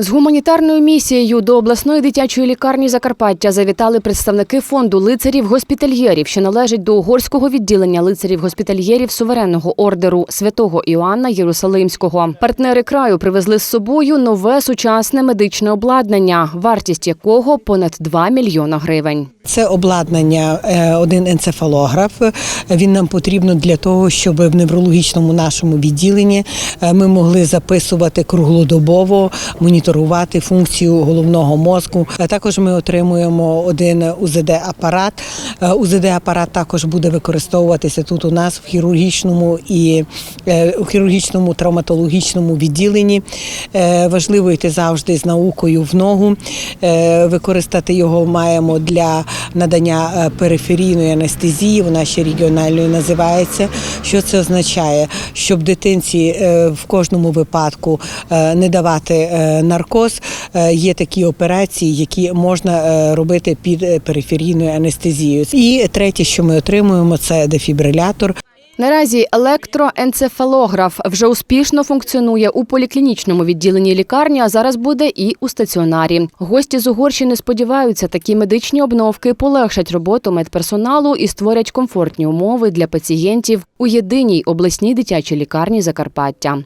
З гуманітарною місією до обласної дитячої лікарні Закарпаття завітали представники фонду лицарів госпітальєрів, що належить до угорського відділення лицарів госпітальєрів суверенного ордеру святого Іоанна Єрусалимського. Партнери краю привезли з собою нове сучасне медичне обладнання, вартість якого понад 2 мільйона гривень. Це обладнання, е, один енцефалограф. Він нам потрібно для того, щоб в неврологічному нашому відділенні е, ми могли записувати круглодобово, моніторувати функцію головного мозку. Е, Також ми отримуємо один УЗД-апарат. УЗД-апарат також буде використовуватися тут у нас в хірургічному і е, у хірургічному травматологічному відділенні. Е, Важливо йти завжди з наукою в ногу. Е, Використати його маємо для надання е, периферійної анестезії, вона ще регіональною називається. Що це означає? Щоб дитинці е, в кожному випадку е, не давати е, наркоз, е, є такі операції, які можна е, робити під е, периферійною анестезією. І третє, що ми отримуємо, це дефібрилятор. Наразі електроенцефалограф вже успішно функціонує у поліклінічному відділенні лікарні, а зараз буде і у стаціонарі. Гості з Угорщини сподіваються, такі медичні обновки полегшать роботу медперсоналу і створять комфортні умови для пацієнтів у єдиній обласній дитячій лікарні Закарпаття.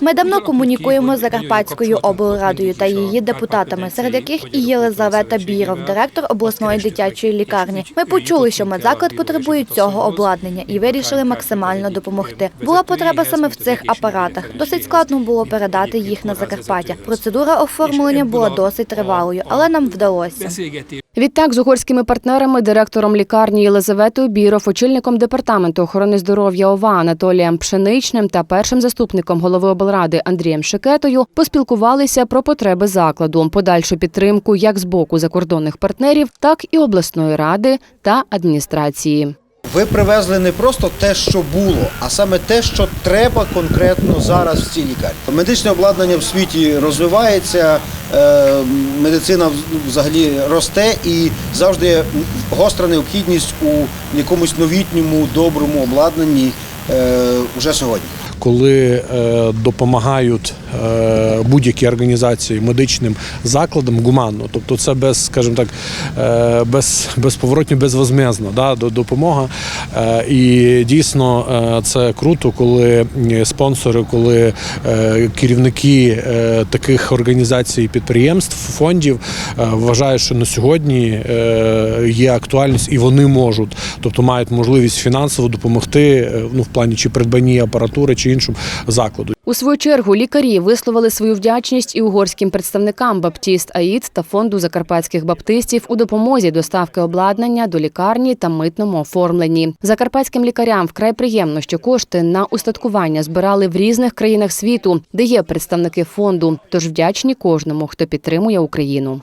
Ми давно комунікуємо з Закарпатською облрадою та її депутатами, серед яких і Єлизавета Біров, директор обласної дитячої лікарні. Ми почули, що медзаклад потребує цього обладнання і вирішили максимально допомогти. Була потреба саме в цих апаратах. Досить складно було передати їх на Закарпаття. Процедура оформлення була досить тривалою, але нам вдалося. Відтак, з угорськими партнерами, директором лікарні Єлизаветою Біров, очільником департаменту охорони здоров'я ОВА Анатолієм Пшеничним та першим заступником голови облради Андрієм Шикетою поспілкувалися про потреби закладу, подальшу підтримку як з боку закордонних партнерів, так і обласної ради та адміністрації. Ви привезли не просто те, що було, а саме те, що треба конкретно зараз в цій лікарні. Медичне обладнання в світі розвивається, медицина взагалі росте і завжди є гостра необхідність у якомусь новітньому доброму обладнанні вже уже сьогодні. Коли е, допомагають е, будь-які організації медичним закладам гуманно, тобто це без, скажімо так, е, без, безповоротньо, безвозмезна да, допомога. І дійсно це круто, коли спонсори, коли керівники таких організацій, підприємств, фондів вважають, що на сьогодні є актуальність і вони можуть, тобто мають можливість фінансово допомогти ну, в плані чи придбанні апаратури іншому закладу. У свою чергу лікарі висловили свою вдячність і угорським представникам Баптіст Аїд та фонду закарпатських баптистів у допомозі доставки обладнання до лікарні та митному оформленні. Закарпатським лікарям вкрай приємно, що кошти на устаткування збирали в різних країнах світу, де є представники фонду. Тож вдячні кожному, хто підтримує Україну.